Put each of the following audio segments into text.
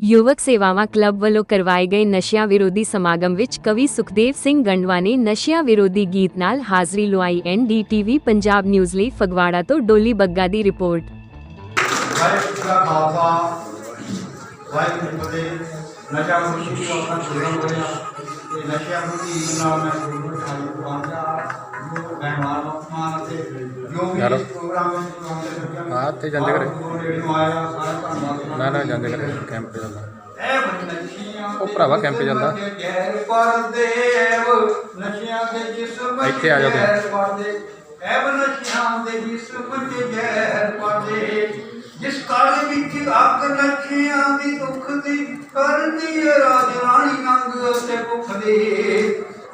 ਯੁਵਕ ਸੇਵਾਵਾਂ ਕਲੱਬ ਵੱਲੋਂ ਕਰਵਾਏ ਗਏ ਨਸ਼ਿਆਂ ਵਿਰੋਧੀ ਸਮਾਗਮ ਵਿੱਚ ਕਵੀ ਸੁਖਦੇਵ ਸਿੰਘ ਗੰਡਵਾ ਨੇ ਨਸ਼ਿਆਂ ਵਿਰੋਧੀ ਗੀਤ ਨਾਲ ਹਾਜ਼ਰੀ ਲਵਾਈ ਐਨਡੀਟੀਵੀ ਪੰਜਾਬ ਨਿਊਜ਼ ਲਈ ਫਗਵਾੜਾ ਤੋਂ ਡੋਲੀ ਬੱਗਾ ਦੀ ਰਿਪੋਰਟ। ਵਾਹਿਗੁਰੂ ਜੀ ਕਾ ਖਾਲਸਾ, ਵਾਹਿਗੁਰੂ ਜੀ ਤੇ ਨਸ਼ਾ ਮੁਕਤੀ ਦੇ ਨਾਲ ਮੈਂ ਪ੍ਰੋਗਰਾਮ ਚਾਲੂ ਕਰਾਂਗਾ ਮੈਂ ਅਤੇ ਜੋ ਵੀ ਇਸ ਪ੍ਰੋਗਰਾਮ ਵਿੱਚ ਪਹੁੰਚੇ ਬੱਚਿਆਂ ਨੂੰ ਹਾਂ, ਇੱਥੇ ਜਾਂਦੇ ਘਰੇ। ਨਾ ਨਾ ਜਾਂਦੇ ਕਰੇ ਕੈਂਪ ਤੇ ਜਾਂਦਾ ਉਹ ਭਰਾਵਾ ਕੈਂਪ ਜਾਂਦਾ। ਦੇ ਜਿਸਮ ਇੱਥੇ ਆ ਜਾਓ ਤੁਸੀਂ। ਜ਼ਹਿਰ ਨਸ਼ਿਆਂ ਦੇ ਜਿਸਮ ਚ ਜ਼ਹਿਰ ਪਰਦੇ ਜਿਸ ਕਾਲ ਵਿੱਚ ਅੱਗ ਨਸ਼ਿਆਂ ਦੀ ਦੁੱਖ ਦੀ ਕਰਦੀ ਹੈ ਰਾਜ ਰਾਣੀ ਨੰਗ ਅਤੇ ਭੁੱਖ ਦੀ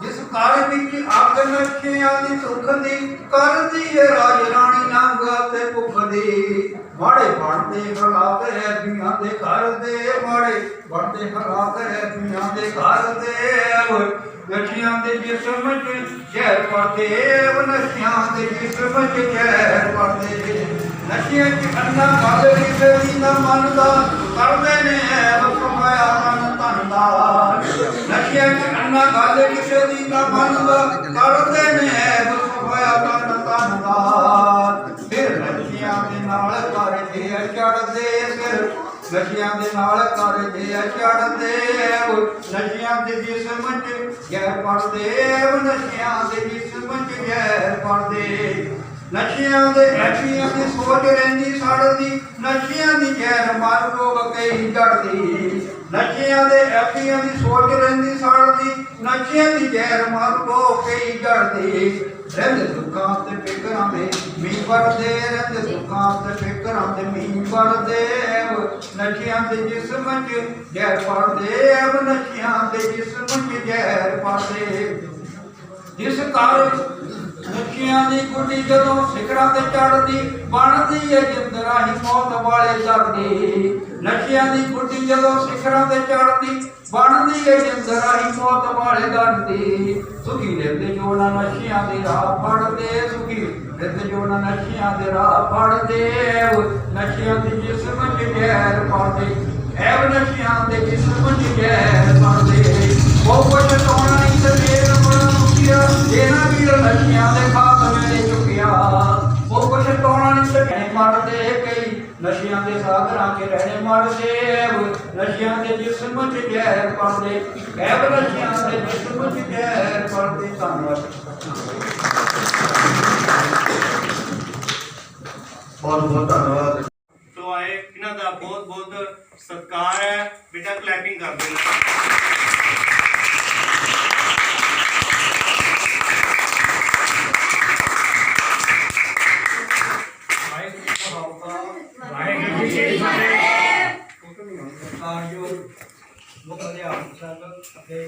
ਜਿਸ ਕਾਲ ਵਿੱਚ ਅੱਗ ਨਸ਼ਿਆਂ ਦੀ ਦੁੱਖ ਦੀ ਕਰਦੀ ਹੈ, ਰਾਜ ਰਾਣੀ ਨੰਗ ਅਤੇ ਭੁੱਖ ਦੀ। ਮਾੜੇ ਬਣਦੇ ਹਾਲਾਤ ਹੈ ਦੁਨੀਆਂ ਦੇ ਘਰ ਦੇ। ਮਾੜੇ ਬਣਦੇ ਹਾਲਾਤ ਹੈ ਦੁਨੀਆਂ ਦੇ ਘਰ ਦੇ। ਨਸ਼ਿਆਂ ਦੇ ਜਿਸਮ ਚ ਜ਼ਹਿਰ ਪੜਦੇ ਨਸ਼ਿਆਂ ਦੇ ਜਿਸਮ ਚ ਜ਼ਹਿਰ ਪੜਦੇ ਨਸ਼ਿਆਂ ਚ ਅੰਨਾ ਗੱਲ ਕਿਸੇ ਦੀ ਨਾ ਮੰਨਦਾ। ਕਰਦੇ ਨੇ ਐਬ ਕਮਾਇਆ ਮਨ ਧਨ ਦਾ ਨਸ਼ਿਆਂ ਚ ਅੰਨਾ ਗੱਲ ਕਿਸੇ ਦੀ ਨਾ ਮੰਨਦਾ ਕਰਦੇ ਨੇ ਐਬ ਕਮਾਇਆ ਮਨ ਦਾ। ਫਿਰ ਨਸ਼ਿਆਂ ਦੇ ਨਾਲ ਕਰਦੇ ਆ ਚੜਦੇ ਫਿਰ ਨਸ਼ਿਆਂ ਦੇ ਨਾਲ ਕਰਦੇ ਆ ਚੜਦੇ ਨਸ਼ਿਆਂ ਦੇ ਜਿਸਮ ਚ ਗੈਰ ਪੜਦੇ ਨਸ਼ਿਆਂ ਦੇ ਜਿਸਮ ਚ ਗੈਰ ਪੜਦੇ ਨਸ਼ਿਆਂ ਦੇ ਐਪੀਆਂ ਦੀ ਸੋਚ ਰਹਿੰਦੀ ਸੜਦੀ ਨਸ਼ਿਆਂ ਦੀ ਜ਼ਹਿਰ ਮਾਰ ਰੋਗ ਕਈ ਜੜਦੀ ਨਸ਼ਿਆਂ ਦੇ ਐਪੀਆਂ ਦੀ ਸੋਚ ਰਹਿੰਦੀ ਸੜਦੀ ਨਸ਼ਿਆਂ ਦੀ ਜ਼ਹਿਰ ਮਾਰ ਰੋਗ ਕਈ ਜੜਦੀ ਰਹਿੰਦੇ ਦੁੱਖਾਂ ਤੇ ਫਿਕਰਾਂ ਦੇ ਮੀਂਹ ਵਰਦੇ, ਰਹਿੰਦੇ ਦੁੱਖਾਂ ਤੇ ਫਿਕਰਾਂ ਦੇ ਮੀਂਹ ਵਰਦੇ। ਨਸ਼ਿਆਂ ਦੇ ਜਿਸਮ ਚ ਜ਼ਹਿਰ ਪੜਦੇ ਨਸ਼ਿਆਂ ਦੇ ਜਿਸਮ ਚ ਜ਼ਹਿਰ ਪੜਦੇ ਜਿਸ ਘਰ ਨਸ਼ਿਆਂ ਦੀ ਕੁੱਟੀ ਜਦੋਂ ਸਿਖਰਾਂ ਤੇ ਚੜਦੀ ਬਣਦੀ ਏ ਜਿੰਦ ਰਾਹੀ ਮੌਤ ਵਾਲੇ ਜਰਦੀ। ਨਸ਼ਿਆਂ ਦੀ ਕੁੱਟੀ ਜਦੋਂ ਸਿਖਰਾਂ ਤੇ ਚੜਦੀ ਬਣਦੀ ਏ ਜਿੰਦ ਰਾਹੀ ਮੌਤ ਵਾਲੇ ਜਰਦੀ ਸੁਖੀ ਰਹਿੰਦੇ ਜੋ ਨਾ ਨਸ਼ਿਆਂ ਦੇ ਰਾਹ ਫੜਦੇ, ਸੁਖੀ ਰਹਿੰਦੇ ਜੋ ਨਾ ਨਸ਼ਿਆਂ ਦੇ ਰਾਹ ਫੜਦੇ। ਨਸ਼ਿਆਂ ਦੇ ਜਿਸਮ ਚ ਗੈਰ ਪਾਉਂਦੇ, ਐਵ ਨਸ਼ਿਆਂ ਦੇ ਜਿਸਮ ਚ ਜ਼ਹਿਰ ਪਾਉਂਦੇ। ਉਹ ਨਸ਼ਿਆਂ ਦੇ ਸਾਗਰਾਂ 'ਚ ਰਹਿਣੇ ਮਰਦੇ ਨਸ਼ਿਆਂ ਦੇ ਜਿਸਮ 'ਚ ਜ਼ਹਿਰ ਪਾਉਂਦੇ ਐਵ ਨਸ਼ਿਆਂ ਦੇ ਜਿਸਮ 'ਚ ਜ਼ਹਿਰ ਪਾਉਂਦੇ ਧੰਨਵਾਦ ਬਹੁਤ ਬਹੁਤ ਧੰਨਵਾਦ ਤੋਂ ਆਏ ਇਹਨਾਂ ਦਾ ਬਹੁਤ ਬਹੁਤ ਸਤਿਕਾਰ ਹੈ ਬੇਟਾ ਕਲੈਪਿੰਗ ਕਰ ਦੇਣਾ ਸਤਿਕਾਰਯੋਗ ਮੁੱਖ ਅਧਿਆਪਕ ਸਾਹਿਬ ਅਤੇ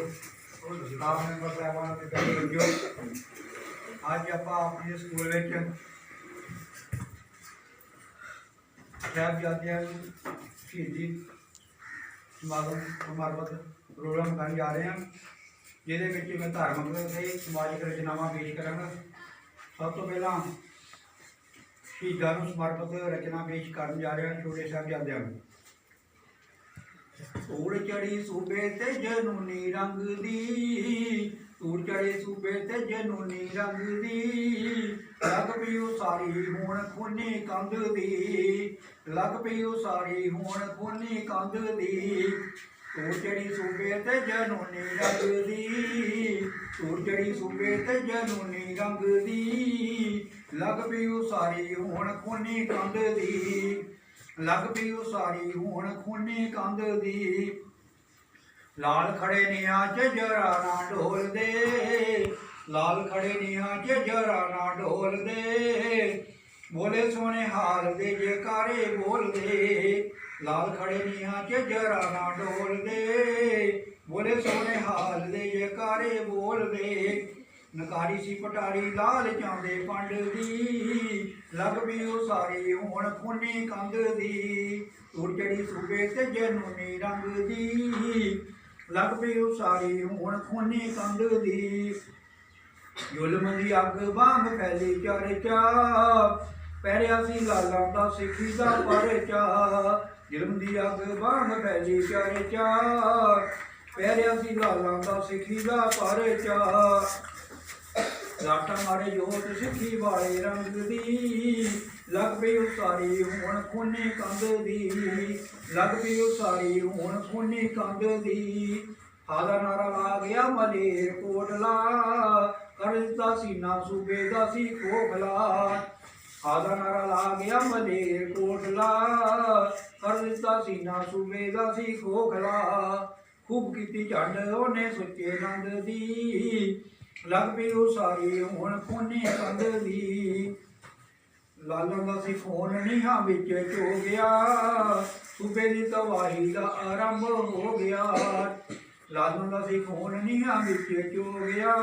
ਸਟਾਫ ਮੈਂਬਰ ਸਾਹਿਬਾਨ ਅਤੇ ਕਈ ਅੱਜ ਆਪਾਂ ਆਪਣੇ ਸਕੂਲ ਵਿੱਚ ਸਾਹਿਬਜ਼ਾਦਿਆਂ ਨੂੰ ਸ਼ਹੀਦੀ ਸਮਾਗਮ ਸਮਾਰੋਹ ਪ੍ਰੋਗਰਾਮ ਕਰਨ ਜਾ ਰਹੇ ਹਾਂ, ਜਿਹਦੇ ਵਿੱਚ ਮੈਂ ਧਾਰਮਿਕ ਅਤੇ ਸਮਾਜਿਕ ਰਚਨਾਵਾਂ ਪੇਸ਼ ਕਰਾਂਗਾ। ਸਭ ਤੋਂ ਪਹਿਲਾਂ ਸ਼ਹੀਦਾਂ ਨੂੰ ਸਮਰਪਿਤ ਰਚਨਾ ਪੇਸ਼ ਕਰਨ ਜਾ ਰਿਹਾ ਛੋਟੇ ਸਾਹਿਬਜ਼ਾਦਿਆਂ ਨੂੰ। ਧੂੜ ਚੜੀ ਸੂਬੇ ਤੇ ਜਨੂਨੀ ਰੰਗ ਦੀ, ਧੂੜ ਚੜੀ ਸੂਬੇ ਤੇ ਜਨੂਨੀ ਰੰਗ ਦੀ। ਲੱਗ ਪਈ ਉਸਾਰੀ ਹੁਣ ਖੂਨੀ ਕੰਧ ਦੀ, ਲੱਗ ਪਈ ਸਾਰੀ ਹੁਣ ਖੋਨੀ ਕੰਧ ਦੀ। ਧੂੜ ਚੜੀ ਸੂਬੇ ਤੇ ਜਨੂਨੀ ਰੰਗ ਦੀ, ਧੂੜ ਚੜੀ ਸੂਬੇ ਤੇ ਜਨੂਨੀ ਰੰਗ ਦੀ। ਲੱਗ ਪਈ ਉਸਾਰੀ ਹੁਣ ਖੋਨੀ ਕੰਧ ਦੀ। ਲੱਗ ਪਈ ਉਸਾਰੀ ਹੁਣ ਖੂਨੀ ਕੰਧ ਦੀ। ਲਾਲ ਖੜੇ ਨੀਆਂ ਚ ਜਰਾ ਨਾ ਢੋਲਦੇ। ਲਾਲ ਖੜੇ ਨੀਆਂ ਚ ਜਰਾ ਨਾ ਢੋਲਦੇ। ਬੋਲੇ ਸੋਹਣੇ ਹਾਲ ਦੇ ਜਕਾਰੇ ਬੋਲਦੇ। ਲਾਲ ਖੜੇ ਨੀਆਂ ਚ ਜਰਾ ਨਾ ਢੋਲਦੇ। ਬੋਲੇ ਸੋਹਣੇ ਹਾਲ ਦੇ ਜਕਾਰੇ ਬੋਲਦੇ। ਨਕਾਰੀ ਸੀ ਪਟਾਰੀ ਲਾਲ ਚਾਂਦੇ ਪੰਡ ਦੀ। ਲੱਗ ਵੀ ਉਹ ਸਾਰੀ, ਹੁਣ ਖੂਨੀ ਕੰਧ ਦੀ ਤੁਰ ਚੜੀ ਸੂਬੇ ਤੇ ਜਨੂਨੀ ਰੰਗ ਦੀ ਲੱਗ ਵੀ ਉਹ ਸਾਰੀ, ਹੁਣ ਖੂਨੀ ਕੰਧ ਦੀ। ਜ਼ੁਲਮ ਦੀ ਅੱਗ ਵਾਂਗ ਫੈਲੀ ਚਰਚਾ ਪਹਿਰਿਆ ਸੀ ਲਾਲਾਂ ਦਾ ਸਿੱਖੀ ਦਾ ਪਰਚਾ ਜ਼ੁਲਮ ਦੀ ਅੱਗ ਬਾਣ ਫੈਲੀ ਚਰਚਾ ਚਾਰ ਪਹਿਰਿਆ ਸੀ ਲਾਲਾਂ ਦਾ ਸਿੱਖੀ ਦਾ ਪਰ ਚਾਰ ਲੱਟ ਮਾਰੇ ਜੋਤ ਸਿੱਖੀ ਵਾਲੇ ਰੰਗ ਦੀ। ਲੱਗ ਪਈ ਉਸਾਰੀ, ਹੁਣ ਖੂਨੇ ਕੰਧ ਦੀ। ਲੱਗ ਪਈ ਉਸਾਰੀ, ਹੁਣ ਖੂਨੇ ਕੰਧ ਦੀ। ਹਾਦਾ ਨਾਰਾ ਲਾ ਗਿਆ ਮਲੇਰ ਕੋਟਲਾ ਕਰ ਦਿੱਤਾ ਸੀਨਾ ਸੂਬੇ ਦਾ ਸੀ ਖੋਖਲਾ ਹਾਦਾ ਨਾਰਾ ਲਾ ਗਿਆ ਮਲੇਰ ਕੋਟਲਾ ਕਰ ਦਿੱਤਾ ਸੀਨਾ ਸੂਬੇ ਦਾ ਸੀ ਖੋਖਲਾ ਖੂਬ ਕੀਤੀ ਝੰਡ ਉਹਨੇ ਸੁੱਚੇ ਰੰਗ ਦੀ। ਲੱਗ ਪਈ ਉਸਾਰੀ ਹੁਣ ਖੂਨੇ ਕੰਧ ਦੀ। ਲਾਲਾਂ ਦਾ ਸੀ ਫੋਨ ਨੀਹਾਂ ਵਿੱਚ ਚੋ ਗਿਆ। ਸੂਬੇ ਦੀ ਤਵਾਹੀ ਦਾ ਆਰੰਭ ਹੋ ਗਿਆ। ਲਾਲਾਂ ਦਾ ਸੀ ਫੋਨ ਨੀਹਾਂ ਵਿੱਚ ਚੋ ਗਿਆ।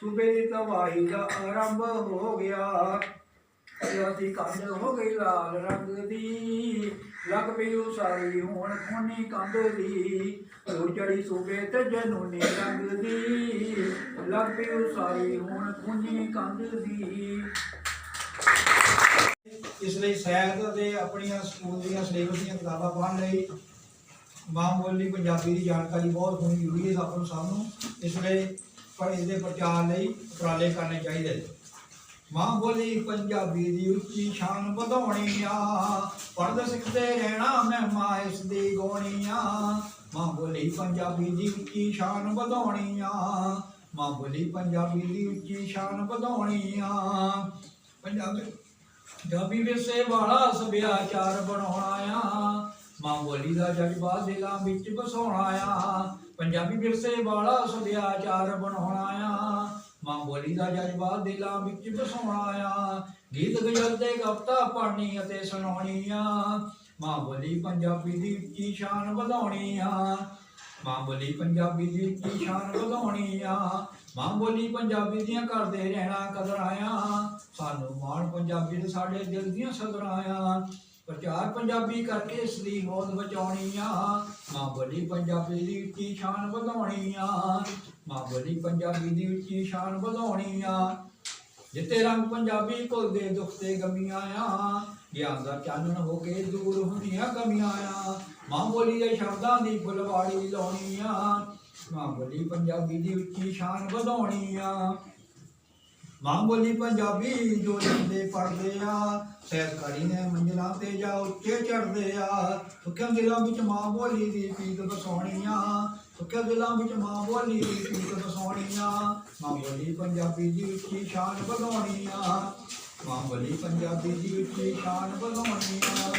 ਸੂਬੇ ਦੀ ਤਵਾਹੀ ਦਾ ਆਰੰਭ ਹੋ ਗਿਆ। ਅਸੀਂ ਕੰਧ ਹੋ ਗਈ ਲਾਲ ਰੰਗ ਦੀ। ਲੱਗ ਪਈ ਉਸਾਰੀ ਹੁਣ ਖੋਨੀ ਕੰਧ ਦੀ। ਹੋਰ ਚੜੀ ਸੂਬੇ ਤੇ ਜਨੂਨੀ ਰੰਗ ਦੀ। ਲੱਗ ਪਈ ਉਸਾਰੀ ਹੁਣ ਖੋਨੀ ਕੰਧ ਦੀ। ਇਸ ਲਈ ਸੈਦ ਅਤੇ ਆਪਣੀਆਂ ਸਕੂਲ ਦੀਆਂ ਸਿਲੇਬਸ ਦੀਆਂ ਕਿਤਾਬਾਂ ਪੜ੍ਹਨ ਲਈ ਮਾਂ ਬੋਲੀ ਪੰਜਾਬੀ ਦੀ ਜਾਣਕਾਰੀ ਬਹੁਤ ਹੋਣੀ ਜ਼ਰੂਰੀ ਹੈ ਆਪਾਂ ਨੂੰ, ਸਭ ਨੂੰ। ਇਸ ਲਈ ਪਰ ਇਸ ਦੇ ਪ੍ਰਚਾਰ ਲਈ ਉਪਰਾਲੇ ਕਰਨੇ ਚਾਹੀਦੇ ਨੇ। ਮਾਂ ਬੋਲੀ ਪੰਜਾਬੀ ਦੀ ਉੱਚੀ ਸ਼ਾਨ ਵਧਾਉਣੀ ਆ ਪੜ੍ਹਦੇ ਸਿੱਖਦੇ ਰਹਿਣਾ ਮੈਂ ਮਾਂ ਇਸ ਦੀ ਗੋਣੀ ਆ ਮਾਂ ਬੋਲੀ ਪੰਜਾਬੀ ਦੀ ਉੱਚੀ ਸ਼ਾਨ ਵਧਾਉਣੀ ਆ ਮਾਂ ਬੋਲੀ ਪੰਜਾਬੀ ਦੀ ਉੱਚੀ ਸ਼ਾਨ ਵਧਾਉਣੀ ਆ ਪੰਜਾਬੀ ਪੰਜਾਬੀ ਵਿਰਸੇ ਵਾਲਾ ਸੱਭਿਆਚਾਰ ਬਣਾਉਣਾ ਆ। ਮਾਂ ਬੋਲੀ ਦਾ ਜਜ਼ਬਾ ਦਿਲਾਂ ਵਿੱਚ ਵਸਾਉਣਾ ਆ। ਪੰਜਾਬੀ ਵਿਰਸੇ ਵਾਲਾ ਸੱਭਿਆਚਾਰ ਬਣਾਉਣਾ ਆ। ਮਾਂ ਬੋਲੀ ਦਾ ਜਜ਼ਬਾ ਦਿਲਾਂ ਵਿੱਚ ਵਸਾਉਣਾ ਆ। ਗੀਤ ਗਜ਼ਲ ਤੇ ਕਵਿਤਾ ਪੜ੍ਹਨੀ ਅਤੇ ਸੁਣਾਉਣੀ ਮਾਂ ਬੋਲੀ ਪੰਜਾਬੀ ਦੀ ਉੱਚੀ ਸ਼ਾਨ ਵਧਾਉਣੀ ਆ। ਮਾਂ ਬੋਲੀ ਪੰਜਾਬੀ ਦੀ ਉੱਚੀ ਸ਼ਾਨ ਵਧਾਉਣੀ ਆ। ਮਾਂ ਬੋਲੀ ਪੰਜਾਬੀ ਦੀਆਂ ਕਰਦੇ ਰਹਿਣਾ ਕਦਰਾਂ ਆ। ਸਾਨੂੰ ਮਾਣ ਪੰਜਾਬੀ ਦੇ ਸਾਡੇ ਦਿਲ ਦੀਆਂ ਸਦਰਾਂ ਆ। ਪ੍ਰਚਾਰ ਪੰਜਾਬੀ ਕਰਕੇ ਇਸ ਦੀ ਹੋਂਦ ਬਚਾਉਣੀ ਆ। ਮਾਂ ਬੋਲੀ ਪੰਜਾਬੀ ਦੀ ਉੱਚੀ ਸ਼ਾਨ ਵਧਾਉਣੀ ਆ। ਮਾਂ ਬੋਲੀ ਪੰਜਾਬੀ ਦੀ ਉੱਚੀ ਸ਼ਾਨ ਵਧਾਉਣੀ ਆ। ਜਿੱਤੇ ਰੰਗ ਪੰਜਾਬੀ ਘੁਲਦੇ ਦੁੱਖ ਤੇ ਗਮੀਆਂ ਆ। ਗਿਆਨ ਦਾ ਚਾਨਣ ਹੋ ਕੇ ਦੂਰ ਹੁੰਦੀਆਂ ਕਮੀਆਂ ਆ। ਮਾਂ ਬੋਲੀ ਦੇ ਸ਼ਬਦਾਂ ਦੀ ਫੁਲਵਾੜੀ ਲਾਉਣੀ ਆ। ਮਾਂ ਬੋਲੀ ਪੰਜਾਬੀ ਦੀ ਉੱਚੀ ਸ਼ਾਨ ਵਧਾਉਣੀ ਆ। ਮਾਂ ਬੋਲੀ ਪੰਜਾਬੀ ਜੋ ਲਿਖਦੇ ਪੜਦੇ ਆ, ਸਹਿਤਕਾਰੀ ਨੇ ਮੰਜ਼ਲਾਂ ਤੇ ਜਾ ਉੱਚੇ ਚੜਦੇ ਆ। ਸੁੱਖਿਆ ਦਿਲਾਂ ਵਿੱਚ ਮਾਂ ਬੋਲੀ ਦੀ ਪੀਤ ਵਸਾਉਣੀ ਆ। ਸੁੱਖਿਆ ਦਿਲਾਂ ਵਿੱਚ ਮਾਂ ਬੋਲੀ ਦੀ ਪੀਤ ਵਸਾਉਣੀ ਆ। ਮਾਂ ਬੋਲੀ ਪੰਜਾਬੀ ਦੀ ਉੱਚੀ ਸ਼ਾਨ ਵਧਾਉਣੀ ਆ। ਮਾਂ ਬੋਲੀ ਪੰਜਾਬੀ ਦੀ ਉੱਚੀ ਸ਼ਾਨ ਵਧਾਉਣੀ ਆ।